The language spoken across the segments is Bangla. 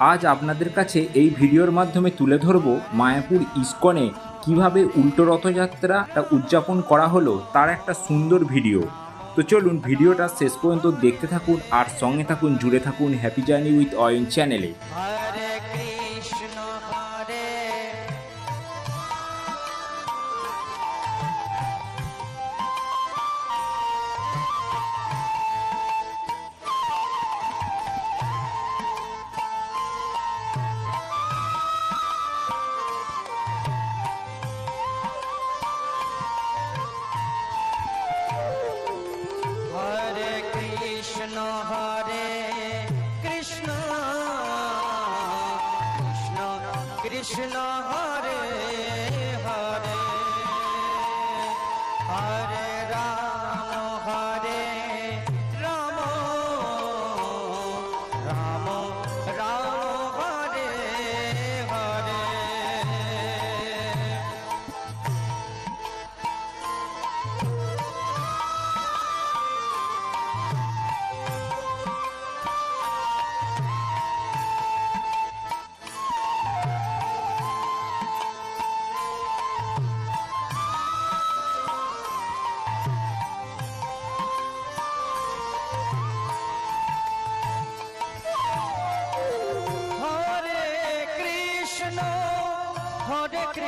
আজ আপনাদের কাছে এই ভিডিওর মাধ্যমে তুলে ধরব মায়াপুর ইস্কনে কীভাবে উল্টো রথযাত্রাটা উদযাপন করা হলো তার একটা সুন্দর ভিডিও। তো চলুন ভিডিওটা শেষ পর্যন্ত দেখতে থাকুন আর সঙ্গে থাকুন, জুড়ে থাকুন হ্যাপি জার্নি উইথ অয়ন চ্যানেলে কৃষ্ণ হরে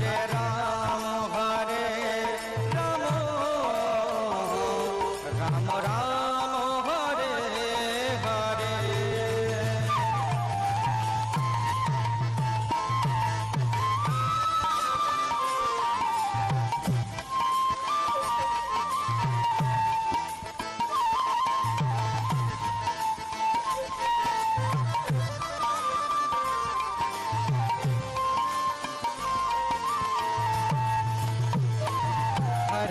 হরে